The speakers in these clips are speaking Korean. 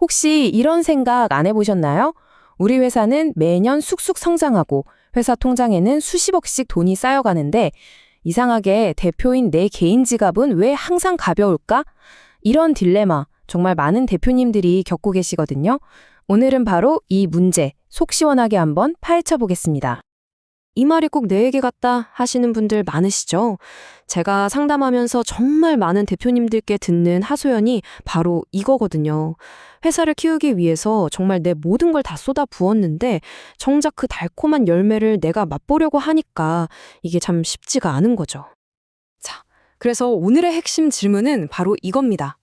혹시 이런 생각 안 해보셨나요? 우리 회사는 매년 쑥쑥 성장하고 회사 통장에는 수십억씩 돈이 쌓여가는데 이상하게 대표인 내 개인 지갑은 왜 항상 가벼울까? 이런 딜레마 정말 많은 대표님들이 겪고 계시거든요. 오늘은 바로 이 문제 속 시원하게 한번 파헤쳐 보겠습니다. 이 말이 꼭 내 얘기 같다 하시는 분들 많으시죠? 제가 상담하면서 정말 많은 대표님들께 듣는 하소연이 바로 이거거든요. 회사를 키우기 위해서 정말 내 모든 걸 다 쏟아 부었는데 정작 그 달콤한 열매를 내가 맛보려고 하니까 이게 참 쉽지가 않은 거죠. 자, 그래서 오늘의 핵심 질문은 바로 이겁니다.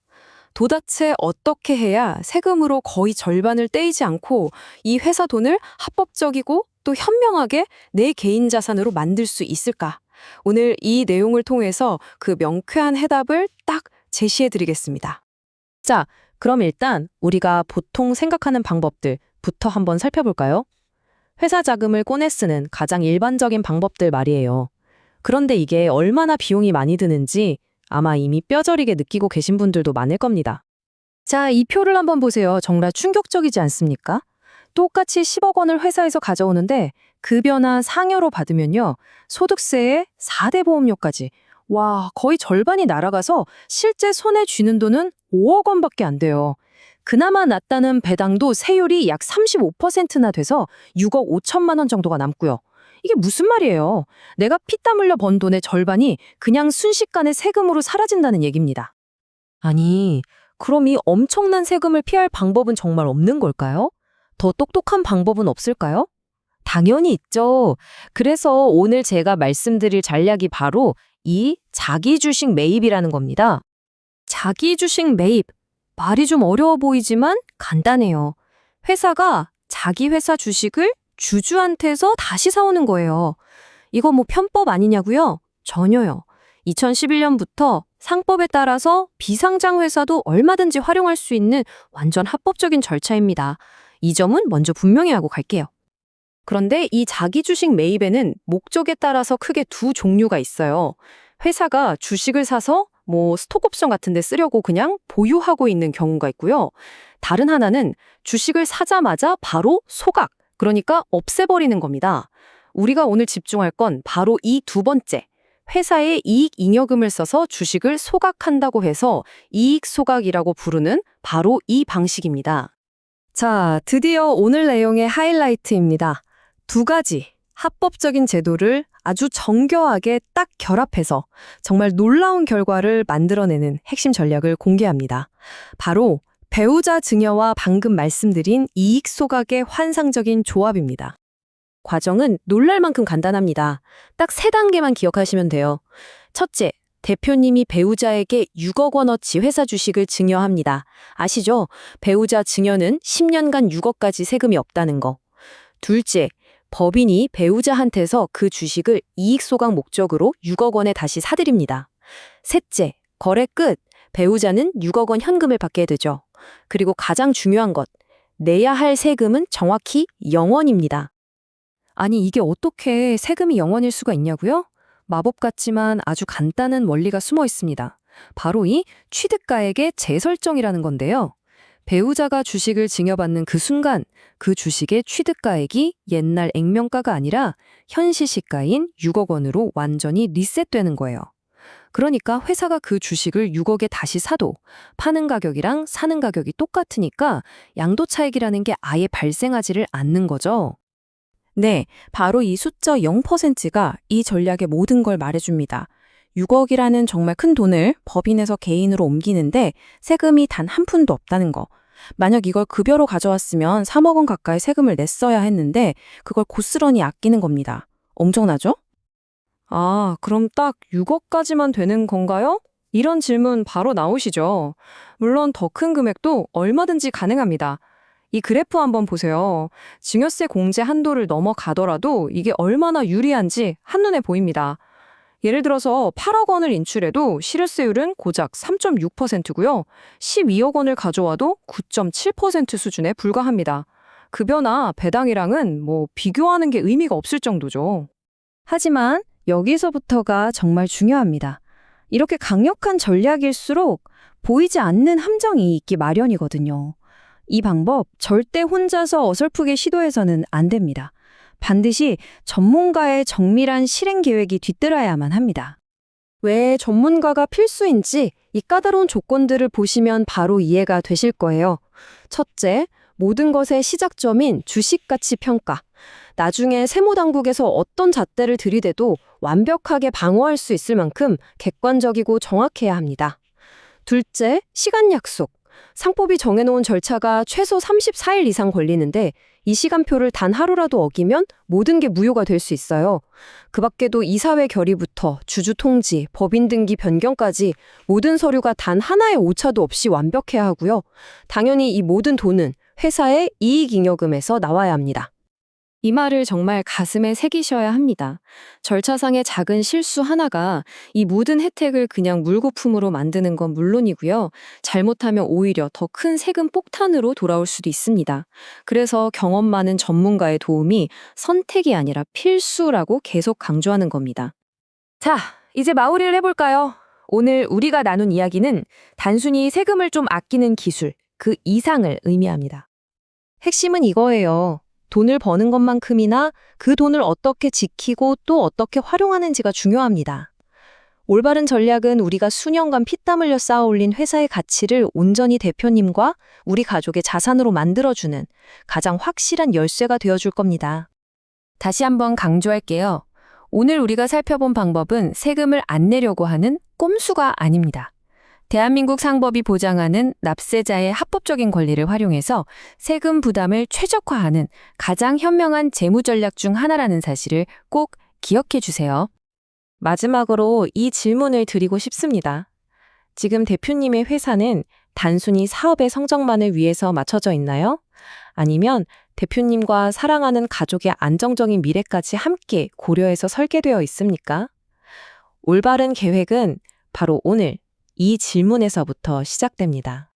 도대체 어떻게 해야 세금으로 거의 절반을 떼이지 않고 이 회사 돈을 합법적이고 또 현명하게 내 개인 자산으로 만들 수 있을까? 오늘 이 내용을 통해서 그 명쾌한 해답을 딱 제시해 드리겠습니다. 자, 그럼 일단 우리가 보통 생각하는 방법들부터 한번 살펴볼까요? 회사 자금을 꺼내 쓰는 가장 일반적인 방법들 말이에요. 그런데 이게 얼마나 비용이 많이 드는지 아마 이미 뼈저리게 느끼고 계신 분들도 많을 겁니다. 자, 이 표를 한번 보세요. 정말 충격적이지 않습니까? 똑같이 10억 원을 회사에서 가져오는데 급여나 상여로 받으면요. 소득세에 4대 보험료까지. 와, 거의 절반이 날아가서 실제 손에 쥐는 돈은 5억 원밖에 안 돼요. 그나마 낫다는 배당도 세율이 약 35%나 돼서 6억 5천만 원 정도가 남고요. 이게 무슨 말이에요? 내가 피땀 흘려 번 돈의 절반이 그냥 순식간에 세금으로 사라진다는 얘기입니다. 아니, 그럼 이 엄청난 세금을 피할 방법은 정말 없는 걸까요? 더 똑똑한 방법은 없을까요? 당연히 있죠. 그래서 오늘 제가 말씀드릴 전략이 바로 이 자기 주식 매입이라는 겁니다. 자기 주식 매입. 말이 좀 어려워 보이지만 간단해요. 회사가 자기 회사 주식을 주주한테서 다시 사오는 거예요. 이거 뭐 편법 아니냐고요? 전혀요. 2011년부터 상법에 따라서 비상장 회사도 얼마든지 활용할 수 있는 완전 합법적인 절차입니다. 이 점은 먼저 분명히 하고 갈게요. 그런데 이 자기 주식 매입에는 목적에 따라서 크게 두 종류가 있어요. 회사가 주식을 사서 뭐 스톡옵션 같은 데 쓰려고 그냥 보유하고 있는 경우가 있고요. 다른 하나는 주식을 사자마자 바로 소각, 그러니까 없애버리는 겁니다. 우리가 오늘 집중할 건 바로 이 두 번째. 회사의 이익 잉여금을 써서 주식을 소각한다고 해서 이익 소각이라고 부르는 바로 이 방식입니다. 자, 드디어 오늘 내용의 하이라이트입니다. 두 가지 합법적인 제도를 아주 정교하게 딱 결합해서 정말 놀라운 결과를 만들어내는 핵심 전략을 공개합니다. 바로 배우자 증여와 방금 말씀드린 이익 소각의 환상적인 조합입니다. 과정은 놀랄 만큼 간단합니다. 딱 세 단계만 기억하시면 돼요. 첫째, 대표님이 배우자에게 6억 원어치 회사 주식을 증여합니다. 아시죠? 배우자 증여는 10년간 6억까지 세금이 없다는 거. 둘째, 법인이 배우자한테서 그 주식을 이익 소각 목적으로 6억 원에 다시 사드립니다. 셋째, 거래 끝. 배우자는 6억 원 현금을 받게 되죠. 그리고 가장 중요한 것, 내야 할 세금은 정확히 0원입니다. 아니, 이게 어떻게 세금이 0원일 수가 있냐고요? 마법 같지만 아주 간단한 원리가 숨어 있습니다. 바로 이 취득가액의 재설정이라는 건데요. 배우자가 주식을 증여받는 그 순간 그 주식의 취득가액이 옛날 액면가가 아니라 현시시가인 6억 원으로 완전히 리셋되는 거예요. 그러니까 회사가 그 주식을 6억에 다시 사도 파는 가격이랑 사는 가격이 똑같으니까 양도 차익이라는 게 아예 발생하지를 않는 거죠. 네, 바로 이 숫자 0%가 이 전략의 모든 걸 말해줍니다. 6억이라는 정말 큰 돈을 법인에서 개인으로 옮기는데 세금이 단 한 푼도 없다는 거. 만약 이걸 급여로 가져왔으면 3억 원 가까이 세금을 냈어야 했는데 그걸 고스란히 아끼는 겁니다. 엄청나죠? 아, 그럼 딱 6억까지만 되는 건가요? 이런 질문 바로 나오시죠. 물론 더 큰 금액도 얼마든지 가능합니다. 이 그래프 한번 보세요. 증여세 공제 한도를 넘어가더라도 이게 얼마나 유리한지 한눈에 보입니다. 예를 들어서 8억 원을 인출해도 실효세율은 고작 3.6%고요. 12억 원을 가져와도 9.7% 수준에 불과합니다. 급여나 배당이랑은 뭐 비교하는 게 의미가 없을 정도죠. 하지만 여기서부터가 정말 중요합니다. 이렇게 강력한 전략일수록 보이지 않는 함정이 있기 마련이거든요. 이 방법 절대 혼자서 어설프게 시도해서는 안 됩니다. 반드시 전문가의 정밀한 실행 계획이 뒤따라야만 합니다. 왜 전문가가 필수인지 이 까다로운 조건들을 보시면 바로 이해가 되실 거예요. 첫째, 모든 것의 시작점인 주식 가치 평가. 나중에 세무당국에서 어떤 잣대를 들이대도 완벽하게 방어할 수 있을 만큼 객관적이고 정확해야 합니다. 둘째, 시간 약속. 상법이 정해놓은 절차가 최소 34일 이상 걸리는데 이 시간표를 단 하루라도 어기면 모든 게 무효가 될 수 있어요. 그 밖에도 이사회 결의부터 주주 통지, 법인 등기 변경까지 모든 서류가 단 하나의 오차도 없이 완벽해야 하고요. 당연히 이 모든 돈은 회사의 이익잉여금에서 나와야 합니다. 이 말을 정말 가슴에 새기셔야 합니다. 절차상의 작은 실수 하나가 이 모든 혜택을 그냥 물거품으로 만드는 건 물론이고요. 잘못하면 오히려 더 큰 세금 폭탄으로 돌아올 수도 있습니다. 그래서 경험 많은 전문가의 도움이 선택이 아니라 필수라고 계속 강조하는 겁니다. 자, 이제 마무리를 해볼까요? 오늘 우리가 나눈 이야기는 단순히 세금을 좀 아끼는 기술, 그 이상을 의미합니다. 핵심은 이거예요. 돈을 버는 것만큼이나 그 돈을 어떻게 지키고 또 어떻게 활용하는지가 중요합니다. 올바른 전략은 우리가 수년간 피땀 흘려 쌓아 올린 회사의 가치를 온전히 대표님과 우리 가족의 자산으로 만들어주는 가장 확실한 열쇠가 되어줄 겁니다. 다시 한번 강조할게요. 오늘 우리가 살펴본 방법은 세금을 안 내려고 하는 꼼수가 아닙니다. 대한민국 상법이 보장하는 납세자의 합법적인 권리를 활용해서 세금 부담을 최적화하는 가장 현명한 재무 전략 중 하나라는 사실을 꼭 기억해 주세요. 마지막으로 이 질문을 드리고 싶습니다. 지금 대표님의 회사는 단순히 사업의 성적만을 위해서 맞춰져 있나요? 아니면 대표님과 사랑하는 가족의 안정적인 미래까지 함께 고려해서 설계되어 있습니까? 올바른 계획은 바로 오늘 이 질문에서부터 시작됩니다.